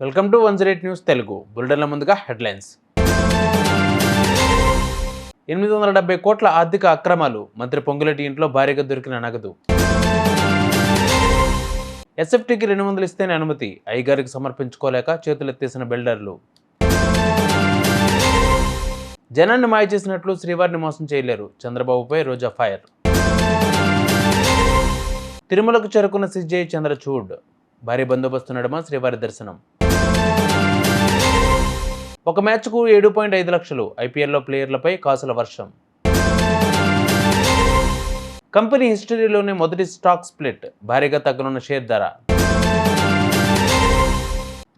Welcome to one zero eight news Telugu. బులెటిన్ల ముందుగా headlines. ఎనిమిది వందల డెబ్బై కోట్ల ఆర్థిక అక్రమాలు. మంత్రి పొంగులేటి ఇంట్లో భారీగా దొరికిన నగదు. ఎస్ఎఫ్టీకి రెండు వందలు ఇస్తేనే అనుమతి. అయ్యగారికి సమర్పించుకోలేక చేతులెత్తేసిన బిల్డర్లు. జనాన్ని మాయ చేసినట్లు శ్రీవారిని మోసం చేయలేరు. చంద్రబాబుపై రోజా ఫైర్. తిరుమలకు చేరుకున్న సిజే చంద్రచూడ్. భారీ బందోబస్తు నడుమ శ్రీవారి దర్శనం. ఒక మ్యాచ్కు ఏడు పాయింట్ ఐదు లక్షలు ఐపీఎల్లో ప్లేయర్లపై కాసుల వర్షం. కంపెనీ హిస్టరీలోనే మొదటి స్టాక్ స్ప్లిట్ భారీగా తగ్గనున్న షేర్ ధర.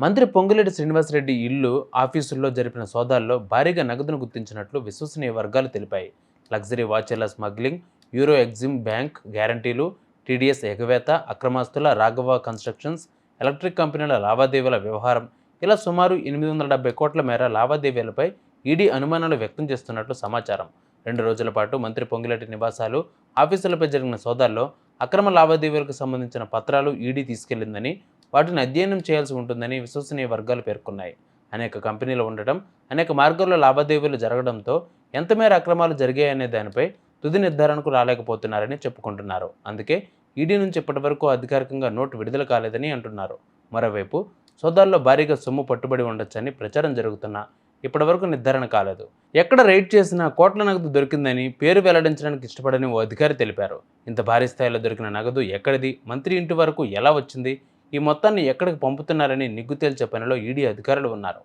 మంత్రి పొంగులేటి శ్రీనివాసరెడ్డి ఇల్లు ఆఫీసుల్లో జరిపిన సోదాల్లో భారీగా నగదును గుర్తించినట్లు విశ్వసనీయ వర్గాలు తెలిపాయి. లగ్జరీ వాచర్ల స్మగ్లింగ్ యూరో ఎగ్జిమ్ బ్యాంక్ గ్యారంటీలు టీడీఎస్ ఎగవేత అక్రమాస్తుల రాఘవ కన్స్ట్రక్షన్స్ ఎలక్ట్రిక్ కంపెనీల లావాదేవీల వ్యవహారం ఇలా సుమారు ఎనిమిది వందల డెబ్బై కోట్ల మేర లావాదేవీలపై ఈడీ అనుమానాలు వ్యక్తం చేస్తున్నట్లు సమాచారం. రెండు రోజుల పాటు మంత్రి పొంగిలేటి నివాసాలు ఆఫీసులపై జరిగిన సోదాల్లో అక్రమ లావాదేవీలకు సంబంధించిన పత్రాలు ఈడీ తీసుకెళ్ళిందని వాటిని అధ్యయనం చేయాల్సి ఉంటుందని విశ్వసనీయ వర్గాలు పేర్కొన్నాయి. అనేక కంపెనీలు ఉండటం అనేక మార్గాల్లో లావాదేవీలు జరగడంతో ఎంత మేర అక్రమాలు జరిగాయనే దానిపై తుది నిర్ధారణకు రాలేకపోతున్నారని చెప్పుకుంటున్నారు. అందుకే ఈడీ నుంచి ఇప్పటివరకు అధికారికంగా నోటు విడుదల కాలేదని అంటున్నారు. మరోవైపు సోదాల్లో భారీగా సొమ్ము పట్టుబడి ఉండొచ్చని ప్రచారం జరుగుతున్నా ఇప్పటివరకు నిర్ధారణ కాలేదు. ఎక్కడ రైడ్ చేసినా కోట్ల నగదు దొరికిందని పేరు వెల్లడించడానికి ఇష్టపడని ఓ అధికారి తెలిపారు. ఇంత భారీ స్థాయిలో దొరికిన నగదు ఎక్కడిది? మంత్రి ఇంటి వరకు ఎలా వచ్చింది? ఈ మొత్తాన్ని ఎక్కడికి పంపుతున్నారని నిగ్గు తేల్చే పనిలో ఈడీ అధికారులు ఉన్నారు.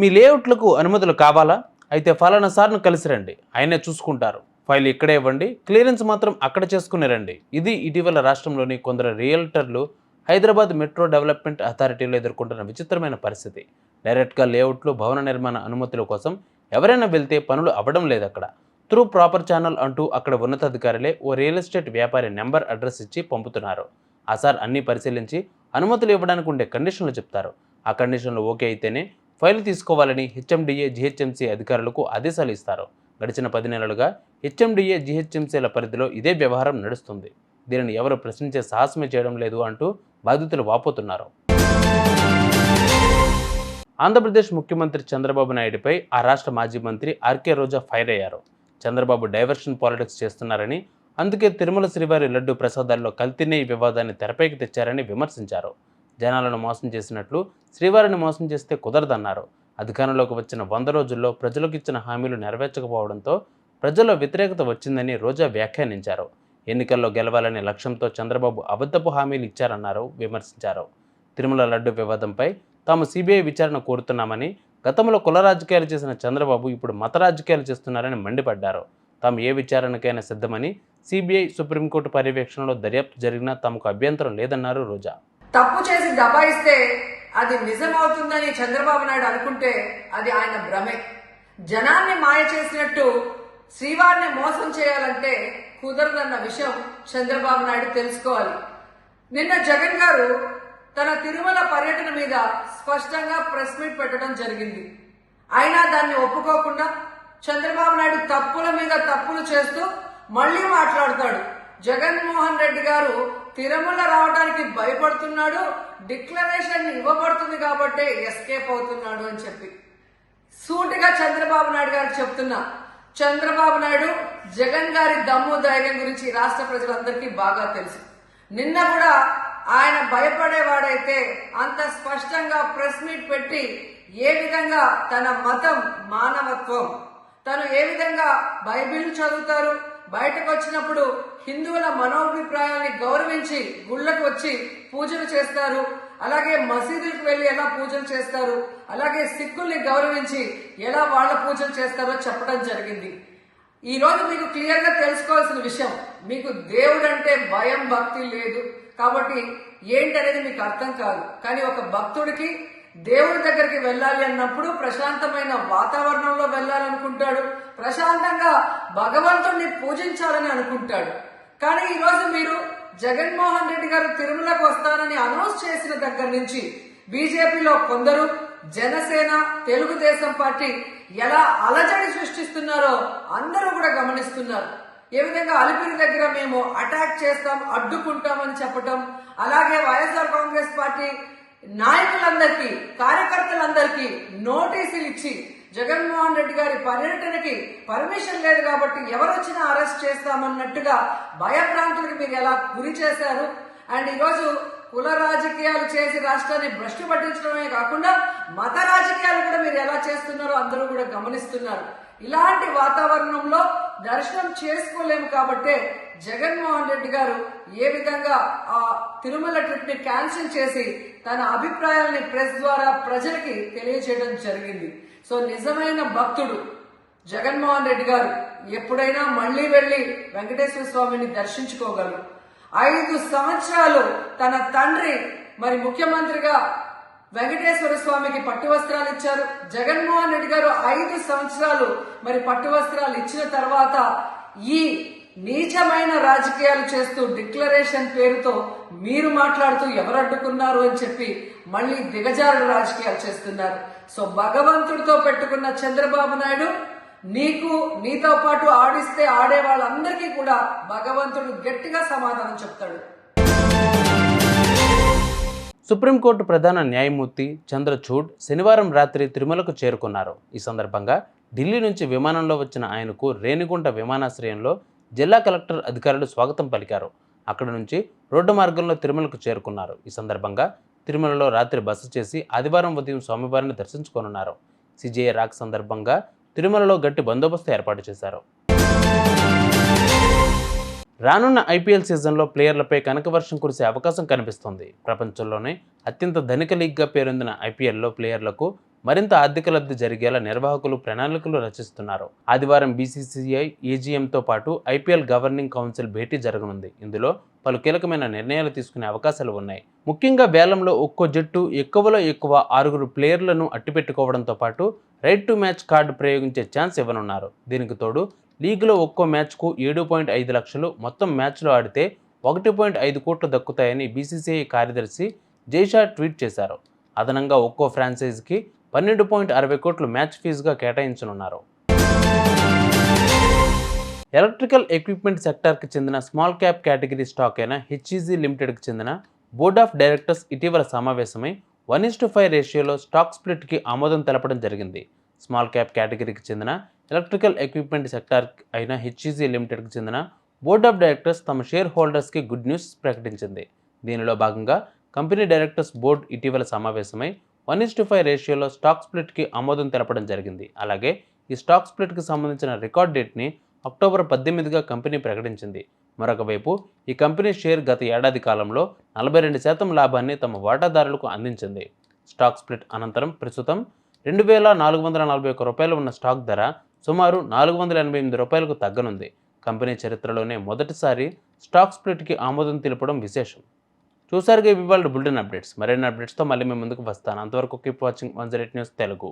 మీ లేఅవుట్లకు అనుమతులు కావాలా? అయితే ఫలానా సార్ను కలిసి రండి. ఆయనే చూసుకుంటారు. ఫైల్ ఇక్కడే ఇవ్వండి. క్లియరెన్స్ మాత్రం అక్కడ చేసుకుని రండి. ఇది ఇటీవల రాష్ట్రంలోని కొందరు రియల్టర్లు హైదరాబాద్ మెట్రో డెవలప్మెంట్ అథారిటీలో ఎదుర్కొంటున్న విచిత్రమైన పరిస్థితి. డైరెక్ట్గా లేఅవుట్లు భవన నిర్మాణ అనుమతుల కోసం ఎవరైనా వెళ్తే పనులు అవ్వడం లేదు అక్కడ త్రూ ప్రాపర్ ఛానల్ అంటూ అక్కడ ఉన్నతాధికారులే ఓ రియల్ ఎస్టేట్ వ్యాపారి నెంబర్ అడ్రస్ ఇచ్చి పంపుతున్నారు. ఆ సార్ అన్నీ పరిశీలించి అనుమతులు ఇవ్వడానికి ఉండే కండిషన్లు చెప్తారు. ఆ కండిషన్లు ఓకే అయితేనే ఫైల్ తీసుకోవాలని హెచ్ఎండిఏ జిహెచ్ఎంసీ అధికారులకు ఆదేశాలు ఇస్తారు. గడిచిన పది నెలలుగా హెచ్ఎండిఏ జిహెచ్ఎంసీల పరిధిలో ఇదే వ్యవహారం నడుస్తుంది. దీనిని ఎవరు ప్రశ్నించే సాహసమే చేయడం లేదు అంటూ బాధితులు వాపోతున్నారు. ఆంధ్రప్రదేశ్ ముఖ్యమంత్రి చంద్రబాబు నాయుడుపై ఆ రాష్ట్ర మాజీ మంత్రి ఆర్కే రోజా ఫైర్ అయ్యారు. చంద్రబాబు డైవర్షన్ పాలిటిక్స్ చేస్తున్నారని అందుకే తిరుమల శ్రీవారి లడ్డు ప్రసాదాల్లో కల్తీనే వివాదాన్ని తెరపైకి తెచ్చారని విమర్శించారు. జనాలను మోసం చేసినట్లు శ్రీవారిని మోసం చేస్తే కుదరదన్నారు. అధికారంలోకి వచ్చిన వంద రోజుల్లో ప్రజలకు ఇచ్చిన హామీలు నెరవేర్చకపోవడంతో ప్రజల్లో వ్యతిరేకత వచ్చిందని రోజా వ్యాఖ్యానించారు. ఎన్నికల్లో గెలవాలనే లక్ష్యంతో చంద్రబాబు అబద్ధపు హామీలు ఇచ్చారన్నారు విమర్శించారు. తిరుమల లడ్డు వివాదంపై తాము సిబిఐ విచారణ కోరుతున్నామని గతంలో కుల రాజకీయాలు చేసిన చంద్రబాబు ఇప్పుడు మత రాజకీయాలు చేస్తున్నారని మండిపడ్డారు. తాము ఏ విచారణకైనా సిద్ధమని సిబిఐ సుప్రీంకోర్టు పర్యవేక్షణలో దర్యాప్తు జరిగినా తమకు అభ్యంతరం లేదన్నారు రోజా. తప్పు చేసి దబాయిస్తే అది నిజమవుతుందని చంద్రబాబు నాయుడు అనుకుంటే అది ఆయన భ్రమే. జనాన్ని మాయ చేసినట్టు శ్రీవారిని మోసం చేయాలంటే కుదరదన్న విషయం చంద్రబాబు నాయుడు తెలుసుకోవాలి. నిన్న జగన్ గారు తన తిరుమల పర్యటన మీద స్పష్టంగా ప్రెస్ మీట్ పెట్టడం జరిగింది. అయినా దాన్ని ఒప్పుకోకుండా చంద్రబాబు నాయుడు తప్పుల మీద తప్పులు చేస్తూ మళ్ళీ మాట్లాడతాడు. జగన్మోహన్ రెడ్డి గారు తిరుమల రావడానికి భయపడుతున్నాడు డిక్లరేషన్ ఇవ్వబడుతుంది కాబట్టి ఎస్కేప్ అవుతున్నాడు అని చెప్పి. సూటిగా చంద్రబాబు నాయుడు గారికి చెప్తున్నా చంద్రబాబు నాయుడు జగన్ గారి దమ్ము ధైర్యం గురించి రాష్ట్ర ప్రజలందరికీ బాగా తెలుసు. నిన్న కూడా ఆయన భయపడేవాడైతే అంత స్పష్టంగా ప్రెస్ మీట్ పెట్టి ఏ విధంగా తన మతం మానవత్వం తను ఏ విధంగా బైబిల్ చదువుతారు బయటకు వచ్చినప్పుడు హిందువుల మనోభిప్రాయాన్ని గౌరవించి గుళ్ళకు వచ్చి పూజలు చేస్తారు. అలాగే మసీదులకు వెళ్ళి ఎలా పూజలు చేస్తారు. అలాగే సిక్కుల్ని గౌరవించి ఎలా వాళ్ళ పూజలు చేస్తారో చెప్పడం జరిగింది. ఈ రోజు మీకు క్లియర్గా తెలుసుకోవాల్సిన విషయం మీకు దేవుడు అంటే భయం భక్తి లేదు. కాబట్టి ఏంటనేది మీకు అర్థం కాదు. కానీ ఒక భక్తుడికి దేవుడి దగ్గరికి వెళ్ళాలి అన్నప్పుడు ప్రశాంతమైన వాతావరణంలో వెళ్ళాలనుకుంటాడు. ప్రశాంతంగా భగవంతుడిని పూజించాలని అనుకుంటాడు. కానీ ఈరోజు మీరు జగన్మోహన్ రెడ్డి గారు తిరుమలకు వస్తానని అనౌన్స్ చేసిన దగ్గర నుంచి బీజేపీలో కొందరు జనసేన తెలుగుదేశం పార్టీ ఎలా అలజడి సృష్టిస్తున్నారో అందరూ కూడా గమనిస్తున్నారు. ఏ విధంగా అలిపిరి దగ్గర మేము అటాక్ చేస్తాం అడ్డుకుంటామని చెప్పటం అలాగే వైఎస్ఆర్ కాంగ్రెస్ పార్టీ నాయకులందరికీ కార్యకర్తలందరికీ నోటీసులు ఇచ్చి జగన్మోహన్ రెడ్డి గారి పర్యటనకి పర్మిషన్ లేదు కాబట్టి ఎవరొచ్చినా అరెస్ట్ చేస్తామన్నట్టుగా భయభ్రాంతులకు మీరు ఎలా గురి చేశారు? అండ్ ఈరోజు కుల రాజకీయాలు చేసి రాష్ట్రాన్ని భ్రష్టు పట్టించడమే కాకుండా మత రాజకీయాలు కూడా మీరు ఎలా చేస్తున్నారో అందరూ కూడా గమనిస్తున్నారు. ఇలాంటి వాతావరణంలో దర్శనం చేసుకోలేము కాబట్టే జగన్మోహన్ రెడ్డి గారు ఏ విధంగా ఆ తిరుమల ట్రిప్ని క్యాన్సిల్ చేసి తన అభిప్రాయాల్ని ప్రెస్ ద్వారా ప్రజలకి తెలియజేయడం జరిగింది. సో నిజమైన భక్తుడు జగన్మోహన్ రెడ్డి గారు ఎప్పుడైనా మళ్ళీ వెళ్ళి వెంకటేశ్వర స్వామిని దర్శించుకోగలరు. ఐదు సంవత్సరాలు తన తండ్రి మరి ముఖ్యమంత్రిగా వెంకటేశ్వర స్వామికి పట్టు వస్త్రాలు ఇచ్చారు. జగన్మోహన్ రెడ్డి గారు ఐదు సంవత్సరాలు మరి పట్టు వస్త్రాలు ఇచ్చిన తర్వాత ఈ నీచమైన రాజకీయాలు చేస్తూ డిక్లరేషన్ పేరుతో మీరు మాట్లాడుతూ ఎవరు అడ్డుకున్నారు అని చెప్పి మళ్ళీ దిగజారుడు రాజకీయాలు చేస్తున్నారు. సో భగవంతుడితో పెట్టుకున్న చంద్రబాబు నాయుడు నీకు నీతో పాటు ఆడిస్తే ఆడే వాళ్ళందరికీ కూడా భగవంతుడు గట్టిగా సమాధానం చెప్తాడు. సుప్రీంకోర్టు ప్రధాన న్యాయమూర్తి చంద్రచూడ్ శనివారం రాత్రి తిరుమలకు చేరుకున్నారు. ఈ సందర్భంగా ఢిల్లీ నుంచి విమానంలో వచ్చిన ఆయనకు రేణిగుంట విమానాశ్రయంలో జిల్లా కలెక్టర్ అధికారులు స్వాగతం పలికారు. అక్కడ నుంచి రోడ్డు మార్గంలో తిరుమలకు చేరుకున్నారు. ఈ సందర్భంగా తిరుమలలో రాత్రి బస చేసి ఆదివారం ఉదయం స్వామివారిని దర్శించుకోనున్నారు. సిజేఐ రాక్ సందర్భంగా తిరుమలలో గట్టి బందోబస్తు ఏర్పాటు చేశారు. రానున్న ఐపీఎల్ సీజన్లో ప్లేయర్లపై కనకవర్షం కురిసే అవకాశం కనిపిస్తోంది. ప్రపంచంలోనే అత్యంత ధనిక లీగ్గా పేరొందిన ఐపీఎల్లో ప్లేయర్లకు మరింత ఆర్థిక లబ్ధి జరిగేలా నిర్వాహకులు ప్రణాళికలు రచిస్తున్నారు. ఆదివారం బీసీసీఐ ఏజీఎంతో పాటు ఐపీఎల్ గవర్నింగ్ కౌన్సిల్ భేటీ జరగనుంది. ఇందులో పలు కీలకమైన నిర్ణయాలు తీసుకునే అవకాశాలు ఉన్నాయి. ముఖ్యంగా వేలంలో ఒక్కో జట్టు ఎక్కువలో ఎక్కువ ఆరుగురు ప్లేయర్లను అట్టిపెట్టుకోవడంతో పాటు రైట్ టు మ్యాచ్ కార్డు ప్రయోగించే ఛాన్స్ ఇవ్వనున్నారు. దీనికి తోడు లీగ్లో ఒక్కో మ్యాచ్కు ఏడు పాయింట్ ఐదు లక్షలు మొత్తం మ్యాచ్లో ఆడితే ఒకటి పాయింట్ ఐదు కోట్లు దక్కుతాయని బీసీసీఐ కార్యదర్శి జైషా ట్వీట్ చేశారు. అదనంగా ఒక్కో ఫ్రాంచైజీకి పన్నెండు పాయింట్ అరవై కోట్లు మ్యాచ్ ఫీజుగా కేటాయించనున్నారు. ఎలక్ట్రికల్ ఎక్విప్మెంట్ సెక్టార్కి చెందిన స్మాల్ క్యాప్ కేటగిరీ స్టాక్ అయిన హెచ్ఈజీ లిమిటెడ్కి చెందిన బోర్డ్ ఆఫ్ డైరెక్టర్స్ ఇటీవల సమావేశమై వన్ ఇస్ టు ఫైవ్ రేషియోలో స్టాక్ స్ప్లిట్కి ఆమోదం తెలపడం జరిగింది. స్మాల్ క్యాప్ కేటగిరీకి చెందిన ఎలక్ట్రికల్ ఎక్విప్మెంట్ సెక్టార్ అయిన హెచ్ఈజీ లిమిటెడ్కి చెందిన బోర్డ్ ఆఫ్ డైరెక్టర్స్ తమ షేర్ హోల్డర్స్కి గుడ్ న్యూస్ ప్రకటించింది. దీనిలో భాగంగా కంపెనీ డైరెక్టర్స్ బోర్డు ఇటీవల సమావేశమై వన్ ఇస్ టు ఫైవ్ రేషియోలో స్టాక్ స్ప్లిట్కి ఆమోదం తెలపడం జరిగింది. అలాగే ఈ స్టాక్ స్ప్లిట్కి సంబంధించిన రికార్డ్ డేట్ని అక్టోబర్ పద్దెనిమిదిగా కంపెనీ ప్రకటించింది. మరొక వైపు ఈ కంపెనీ షేర్ గత ఏడాది కాలంలో నలభై రెండు శాతం లాభాన్ని తమ వాటాదారులకు అందించింది. స్టాక్ స్ప్లిట్ అనంతరం ప్రస్తుతం రెండు వేల నాలుగు వందల నలభై ఒక్క రూపాయలు ఉన్న స్టాక్ ధర సుమారు నాలుగు వందల ఎనభై ఎనిమిది రూపాయలకు తగ్గనుంది. కంపెనీ చరిత్రలోనే మొదటిసారి స్టాక్ స్ప్లిట్కి ఆమోదం తెలపడం విశేషం. చూసారుగా ఇవి వాళ్ళ బులెటిన్ అప్డేట్స్. మరిన్ని అప్డేట్స్తో మళ్ళీ మేము ముందుకు వస్తాను. అంతవరకు keep watching one zero eight news Telugu.